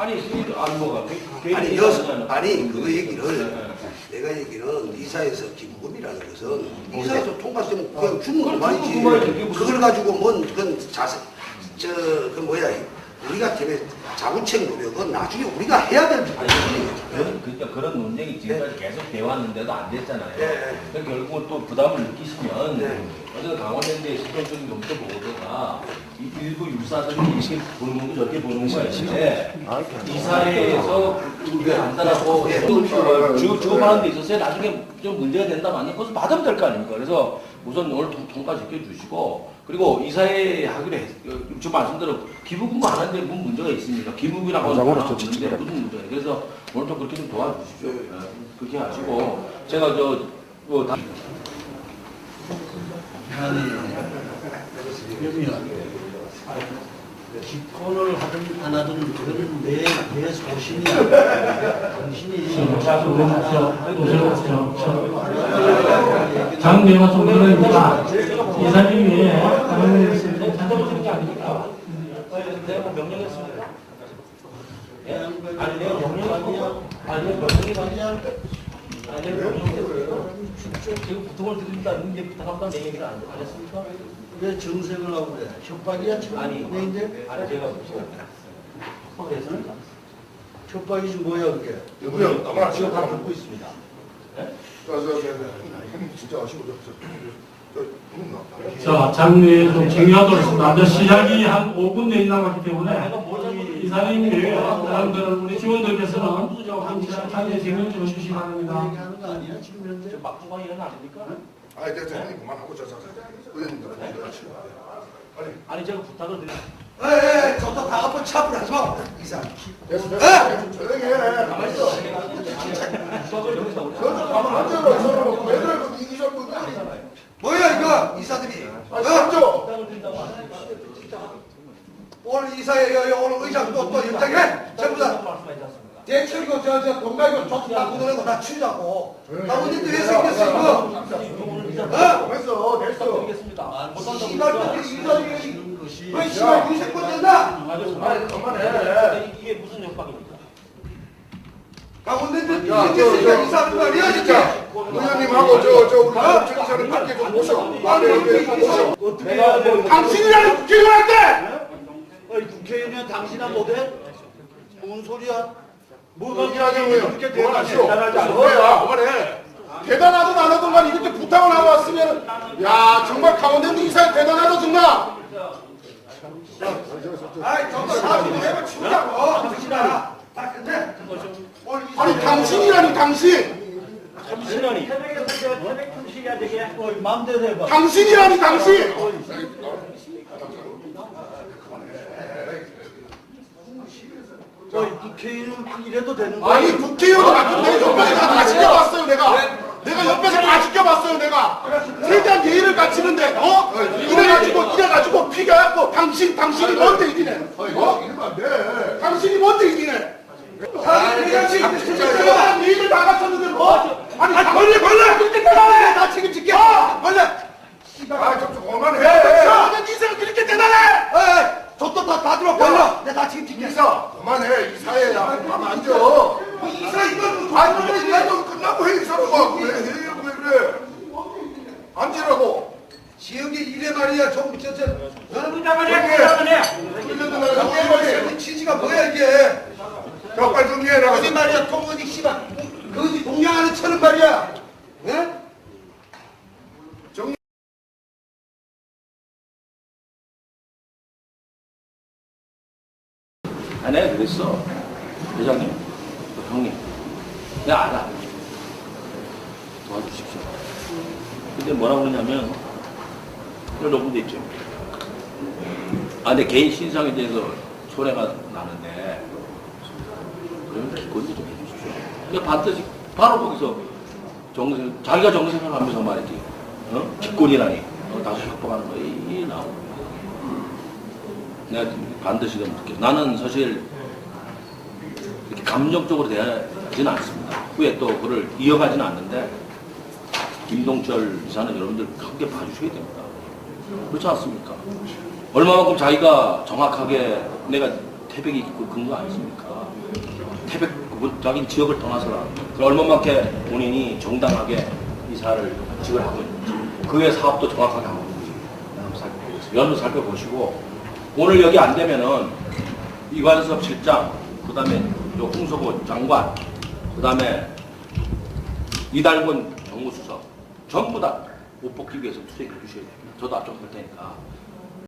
아니 안 먹어. 아니 여섯 아니 그거 얘기를 내가 얘기는 이사에서 기부금이라는 것은 이사에서 통과되면 그냥 주는 거 그럼 말이지 주는 거 말이지. 그게 무슨- 그걸 가지고 뭔그 자세 저그 뭐야 우리가 때문에 자구책 노력은 나중에 우리가 해야 될 아니 그런 그러니까 그런 논쟁이 지금까지 계속 돼 왔는데도 안 됐잖아요. 네. 그러니까 결국은 또 부담을 느끼시면 네. 어제 강원랜드의 실질적인 검토 보고서가 이 일부 유사들이 이렇게 보는 거고 저렇게 보는 거가 있는데 이 사회에서 우리가 간단하고 네. 주 주고받는 데 있어서 나중에 좀 문제가 된다 만약 그것을 받으면 될 거 아닙니까? 그래서 우선 오늘 통- 통과 시켜 주시고 그리고 이사회 하기로 했, 어, 지금 말씀대로 기부금 안 하는데 무슨 문제가 있습니까? 기부금이라고 하는 건 없는데 무슨 문제예요? 그래서 오늘 좀 그렇게 좀 도와주십시오. 예, 그렇게 하시고 제가 저 뭐 다. 집권을 하든 안 하든 그거는 내, 내 소신이야. 당신이 좀 그러니까 이사님이 하는 찾아보시는 게 아니니까. 내가 뭐 명령했습니까? 예? 아니 내가 명령하고 아니 내가 명령이 아니 내가 명령했어요. 지금 부탁을 드린다는 게 부탁한다는 내 얘기를 안, 안 했습니까? 왜 정색을 하고 그래? 협박이야 지금? 아니 내 이제 아니 제가 확인했습니다. 협박이지 뭐야 그게? 여보요, 아마 지금 다 듣고 있습니다. 예? 저, 저, 저, 저, 진짜 저, 저, 저. 자 장례에 좀 정리하도록 하겠습니다. 이제 시작이 한 5분 내에 남았기 때문에 뭘 잘못했는지 이사님이 사람들은 우리 직원들께서는 장례 진행 좀 해주시기 바랍니다. 얘기하는 거 아니야 지금 현재? 일은 아닙니까? 아이, 됐어, 형님 그만하고, 저, 저, 저, 의원님들, 같이. 빨리. 아니 제가 부탁을 드리 에에 저도 다 한번 차분 하지 마 이사 됐어, 됐어. 조용히 해. 가만히 있어. 부탁을 여기서 우리 저도 가만 안 들어, 저러고. 왜 그래, 그 이기적 분들이. 뭐야 이거 이사들이 아, 어? 삼조. 부탁을 드린다고 하니까 오늘 이사에 오늘 의장 또또 연장해 전부 다 말씀하지 않습니까? 대출이고 저저 동가이고 저도 다 보내는 거다 치우자고 나머지도 왜 생겼어 이거 어? 됐어, 됐어. 이사들이 이런 것이 왜 씨발 유세권 된다 그만해. 이게 무슨 협박입니까? 강원랜드 야, 저, 저, 이사하는 거 아니야 진짜. 의원님하고 저, 저, 우리 정치사는 밖에 좀 모셔. 안에 이렇게 모셔. 어떻게 해야 돼? 당신이라는 국회의원한테! 아니 국회의원이 당신은 못해? 뭔 소리야? 얘기하자고요. 그렇게 그만하시오. 않아? 뭐야, 그만해. 대단하든 안 하든 간 이렇게 부탁을 하고 왔으면, 야, 정말 강원랜드 이사에 대단하다, 정말. 아이 저도 사주고 해면 치우자고 당신아 다 근데 아니, 당신이라니, 당신. 당신이 어. 당신이라니, 당신. 어, 국회의원 이래도 되는 거야? 아니, 국회의원 같은 데 옆에서 다 지켜봤어요, 내가. 내가 옆에서 다 지켜봤어요, 내가. 최대한 예의를 갖추는데, 어? 이래가지고, 이래가지고, 비교해갖고, 당신, 당신이 뭔데 이기네. 어? 당신이 뭔데 이기네. 사실 내가 지금 제가 예의를 다 갖췄는데, 뭐? 아니, 벌레, 벌레! 그렇게 대단해! 나 책임질게 원래 아, 좀 그만해. 아, 이사가 그렇게 대단해! 에이 저도 다다 들어 벌려 내가 다 책임질게 이사, 그만해. 이사에, 야, 가만 앉아. 이사 이건 아니, 그래, 이사도 끝나고 해, 이사가. 왜, 왜, 왜 그래? 앉으라고. 지역에 이래 말이야 좀 저저 너는 정리해. 이 취지가 뭐야 이게? 자, 빨리 정리해라. 어디 말이야 통어디 씨발. 그지 동양하는 처럼 말이야. 예? 아 내가 그랬어. 회장님 또 형님. 내가 알아. 도와주십시오. 근데 뭐라고 그러냐면 녹음돼 있죠 아내 개인 신상에 대해서 손해가 나는데 그러면 기권도 좀 해주십시오 그러니까 반드시 바로 거기서 정생 자기가 정생을 하면서 말이지 어? 기권이라니 어, 다시 협박하는 거 이게 나오고 내가 반드시 좀 느껴. 나는 사실 이렇게 감정적으로 대하지는 않습니다. 후에 또 그를 이어가지는 않는데 김동철 이사는 여러분들 함께 봐주셔야 됩니다. 그렇지 않습니까? 얼마만큼 자기가 정확하게 내가 태백이 있고 근거 아니십니까? 태백 그 자기 지역을 떠나서 그 얼마만큼 본인이 정당하게 이사를 직을 하고 있는지 그의 사업도 정확하게 하고 있는지. 연도 살펴보시고 오늘 여기 안 되면은 이관섭 실장 그 다음에 요 홍석호 장관 그 다음에 이달곤 정무수석 전부 다 못 뽑기 위해서 투쟁해 주셔야 됩니다. 저도 앞장설 테니까